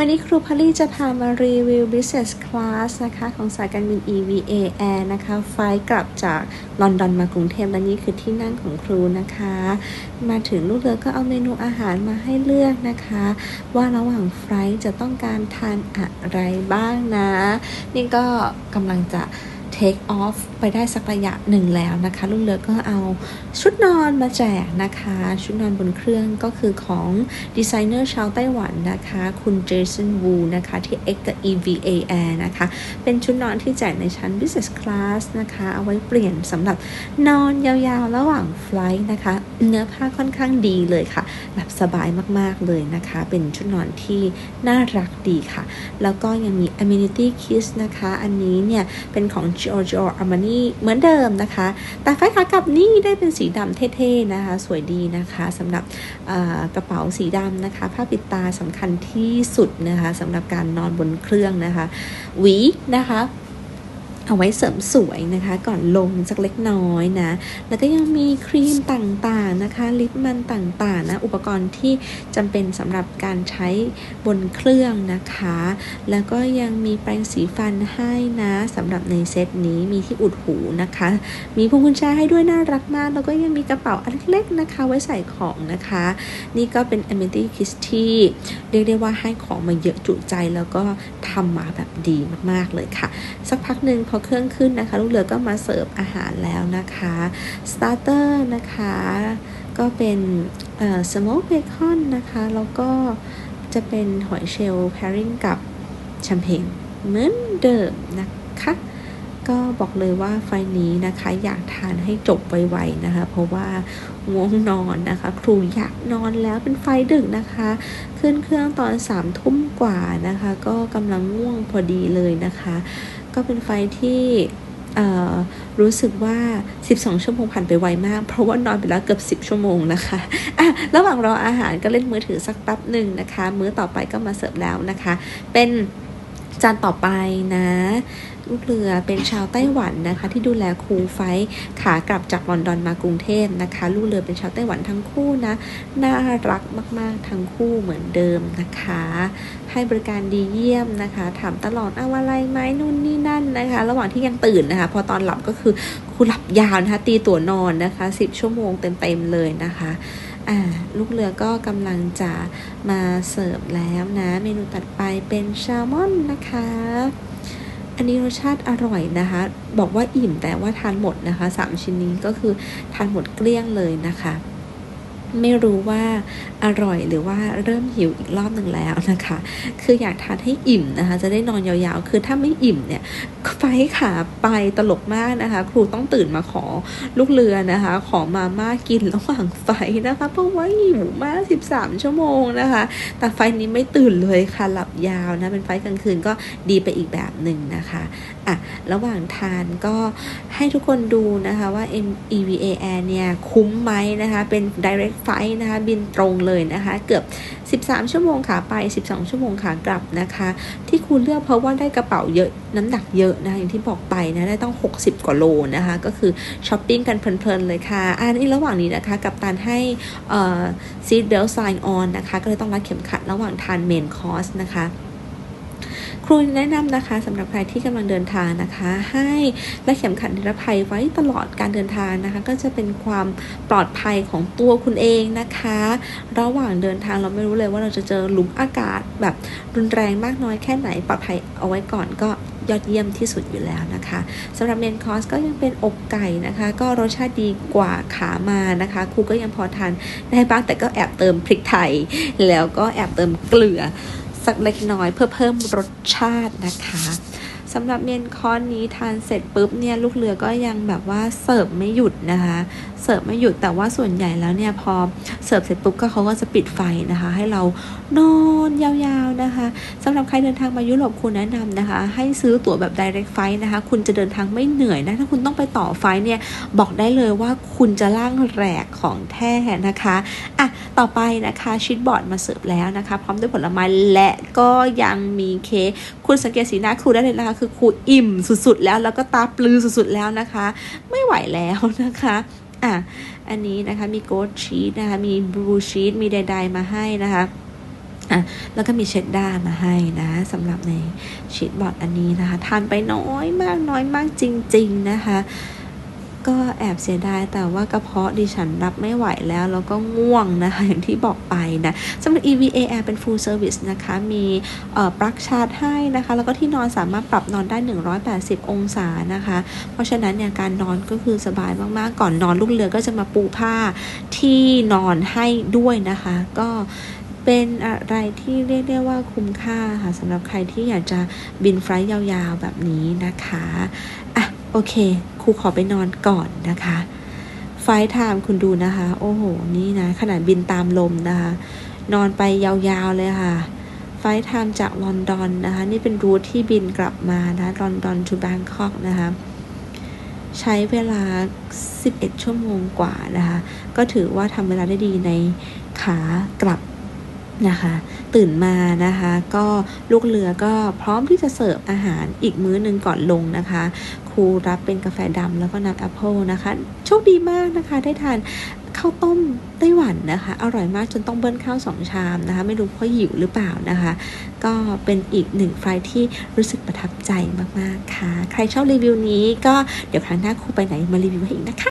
วันนี้ครูพลลี่จะพามารีวิว Business Class นะคะ ของสายการบิน EVA Air นะคะ ไฟล์กลับจากลอนดอนมากรุงเทพและนี่คือที่นั่งของครูนะคะ มาถึงลูกเรือก็เอาเมนูอาหารมาให้เลือกนะคะ ว่าระหว่างไฟล์จะต้องการทานอะไรบ้างนะ นี่ก็กำลังจะ take off ไปได้สักระยะหนึ่งแล้วนะคะ ลูกเรือก็เอาชุดนอนมาแจกนะคะ ชุดนอนบนเครื่องก็คือของดีไซเนอร์ชาวไต้หวันนะคะ คุณเจสันวูนะคะ ที่ X กับ EVA Air นะคะ เป็นชุดนอนที่แจกในชั้น Business Class นะคะ เอาไว้เปลี่ยนสำหรับนอนยาวๆ ระหว่างไฟล์นะคะ เนื้อผ้าค่อนข้างดีเลยค่ะ แบบสบายมากๆเลยนะคะ เป็นชุดนอนที่น่ารักดีค่ะ แล้วก็ยังมี Amenity Kiss นะคะ อันนี้เนี่ย เป็นของ Giorgio Armani เหมือนเดิมนะคะ แต่ไฟขากลับนี่ได้เป็นสีดำเท่ๆนะคะ สวยดีนะคะสำหรับกระเป๋าสีดำนะคะ ผ้าปิดตาสำคัญที่สุดนะคะสำหรับการนอนบนเครื่องนะคะ หวีนะคะ เอาไว้เสริมสวยนะคะ ก่อนลงสักเล็กน้อยนะ แล้วก็ยังมีครีมต่างๆนะคะ ลิปมันต่างๆนะอุปกรณ์ที่จำเป็นสำหรับการใช้บนเครื่องนะคะ แล้วก็ยังมีแปรงสีฟันให้นะสำหรับในเซตนี้มีที่อุดหูนะคะ มีพวงกุญแจให้ด้วยน่ารักมาก แล้วก็ยังมีกระเป๋าอันเล็กๆนะคะ ไว้ใส่ของนะคะ นี่ก็เป็น a m e n t y Kiss ที่เรียกได้ว่าให้ของมาเยอะจุใจแล้วก็ทำมาแบบดีมากๆเลยค่ะ สักพักหนึ่งพอเครื่องขึ้นนะคะ ลูกเรือก็มาเสิร์ฟอาหารแล้วนะคะสตาร์เตอร์นะคะก็เป็นสโมกเบคอนนะคะ แล้วก็จะเป็นหอยเชลล์แพริงกับแชมเปญเหมือนเดิมนะคะ ก็บอกเลยว่าไฟนี้นะคะ อยากทานให้จบไวๆนะคะ เพราะว่าง่วงนอนนะคะ ครูอยากนอนแล้วเป็นไฟดึกนะคะ ขึ้นเครื่องตอนสามทุ่มกว่านะคะ ก็กำลังง่วงพอดีเลยนะคะ ก็เป็นไฟที่รู้สึกว่า 12 ชั่วโมงผ่านไปไวมาก เพราะว่านอนไปแล้วเกือบ 10 ชั่วโมงนะคะะระหว่างรออาหารก็เล่นมือถือสักแป๊บหนึ่งนะคะ มื้อต่อไปก็มาเสิร์ฟแล้วนะคะ เป็นจานต่อไปนะ ลูกเรือเป็นชาวไต้หวันนะคะ ที่ดูแลครูไฟขากลับจากลอนดอนมากรุงเทพนะคะ ลูกเรือเป็นชาวไต้หวันทั้งคู่นะ น่ารักมากๆทั้งคู่เหมือนเดิมนะคะ ให้บริการดีเยี่ยมนะคะ ถามตลอดเอาอะไรไหมนู่นนี่นั่นนะคะ ระหว่างที่ยังตื่นนะคะ พอตอนหลับก็คือครูหลับยาวนะคะ ตีตัวนอนนะคะ 10 ชั่วโมงเต็มๆเลยนะคะลูกเรือก็กำลังจะมาเสิร์ฟแล้วนะ เมนูตัดไปเป็นแซลมอนนะคะ อันนี้รสชาติอร่อยนะคะ บอกว่าอิ่มแต่ว่าทานหมดนะคะ 3 ชิ้นนี้ก็คือทานหมดเกลี้ยงเลยนะคะ ไม่รู้ว่าอร่อยหรือว่าเริ่มหิวอีกรอบหนึ่งแล้วนะคะ คืออยากทานให้อิ่มนะคะ จะได้นอนยาวๆ คือถ้าไม่อิ่มเนี่ยไฟขาไปตลกมากนะคะ ครูต้องตื่นมาขอลูกเรือนะคะ ขอมาม่ากินระหว่างไฟนะคะ เพราะว่าหิวมาก 13 ชั่วโมงนะคะ แต่ไฟนี้ไม่ตื่นเลยค่ะหลับยาวนะเป็นไฟกลางคืนก็ดีไปอีกแบบหนึ่งนะคะอะระหว่างทานก็ให้ทุกคนดูนะคะว่า EVA Air เนี่ยคุ้มไหมนะคะเป็น direct ไฟนะคะบินตรงเลยนะคะเกือบ 13 ชั่วโมงขาไป 12 ชั่วโมงขากลับนะคะ ที่คุณเลือกเพราะว่าได้กระเป๋าเยอะน้ำหนักเยอะนะอย่างที่บอกไปนะได้ต้อง 60 กว่าโลนะคะ ก็คือช้อปปิ้งกันเพลินๆเลยค่ะอันนี้ระหว่างนี้นะคะกับตันให้ซีดเบลไซน์ออนนะคะก็เลยต้องรัดเข็มขัดระหว่างทานเมนคอร์สนะคะ ครูแนะนำนะคะสำหรับใครที่กำลังเดินทางนะคะ ให้และเข็มขัดนิรภัยไว้ตลอดการเดินทางนะคะ ก็จะเป็นความปลอดภัยของตัวคุณเองนะคะ ระหว่างเดินทางเราไม่รู้เลยว่าเราจะเจอหลุมอากาศแบบรุนแรงมากน้อยแค่ไหนปลอดภัยเอาไว้ก่อนก็ยอดเยี่ยมที่สุดอยู่แล้วนะคะสำหรับเมนคอร์สก็ยังเป็นอกไก่นะคะ ก็รสชาติดีกว่าขามานะคะครูก็ยังพอทานได้บ้างแต่ก็แอบเติมพริกไทย แล้วก็แอบเติมเกลือ สักเล็กน้อยเพื่อเพิ่มรสชาตินะคะ สำหรับเมนคอนนี้ทานเสร็จปุ๊บเนี่ยลูกเรือก็ยังแบบว่าเสิร์ฟไม่หยุดนะคะเสิร์ฟไม่หยุดแต่ว่าส่วนใหญ่แล้วเนี่ยพอเสิร์ฟเสร็จปุ๊บก็เขาก็จะปิดไฟนะคะ ให้เรานอนยาวๆนะคะสำหรับใครเดินทางมายุโรปคุณแนะนำนะคะ ให้ซื้อตั๋วแบบ direct flight นะคะ คุณจะเดินทางไม่เหนื่อยนะถ้าคุณต้องไปต่อไฟเนี่ยบอกได้เลยว่าคุณจะล่างแหลกของแท้นะคะอะต่อไปนะคะชิดบอร์ดมาเสิร์ฟแล้วนะคะ พร้อมด้วยผลไม้และก็ยังมีเค้ก คุณสังเกตสีหน้าครูได้เลยนะคะ คือครูอิ่มสุดๆ แล้ว แล้วก็ตาปลือสุดๆ แล้วนะคะ ไม่ไหวแล้วนะคะอะอันนี้นะคะมีโกดชีสนะคะ มีบลูชีสมีใด ๆ มาให้นะคะอะแล้วก็มีเชดด้ามาให้นะสำหรับในชีตบอร์ดอันนี้นะคะ ทานไปน้อยมากน้อยมากจริง ๆ นะคะ ก็แอบเสียดายแต่ว่ากระเพาะดิฉันรับไม่ไหวแล้ว แล้วก็ง่วงนะคะอย่างที่บอกไปนะสำหรับ EVA Air เป็น full service นะคะ มีปลั๊กชาร์จให้นะคะ แล้วก็ที่นอนสามารถปรับนอนได้ 180 องศานะคะ เพราะฉะนั้นเนี่ยการนอนก็คือสบายมากๆ ก่อนนอนลูกเรือก็จะมาปูผ้าที่นอนให้ด้วยนะคะ ก็เป็นอะไรที่เรียกได้ว่าคุ้มค่าค่ะสำหรับใครที่อยากจะบินไฟล์ยาวๆแบบนี้นะคะ อะ โอเค รูขอไปนอนก่อนนะคะ ไฟล์ไทม์คุณดูนะคะ โอ้โห นี่นะ ขนาดบินตามลมนะคะ นอนไปยาวๆเลยค่ะ ไฟล์ไทม์จากลอนดอนนะคะ นี่เป็นรูทที่บินกลับมานะลอนดอน to Bangkok นะคะใช้เวลา 11 ชั่วโมงกว่านะคะ ก็ถือว่าทำเวลาได้ดีในขากลับ นะคะ ตื่นมานะคะ ก็ลูกเรือก็พร้อมที่จะเสิร์ฟอาหารอีกมื้อหนึ่งก่อนลงนะคะ ครูรับเป็นกาแฟดำแล้วก็น้ำแอปเปิลนะคะ โชคดีมากนะคะ ได้ทานข้าวต้มไต้หวันนะคะ อร่อยมากจนต้องเบิ้ลข้าวสองชามนะคะ ไม่รู้เพราะหิวหรือเปล่านะคะ ก็เป็นอีกหนึ่งไฟล์ที่รู้สึกประทับใจมาก ๆ ค่ะ ใครชอบรีวิวนี้ก็เดี๋ยวครั้งหน้าครูไปไหนมารีวิวให้อีกนะคะ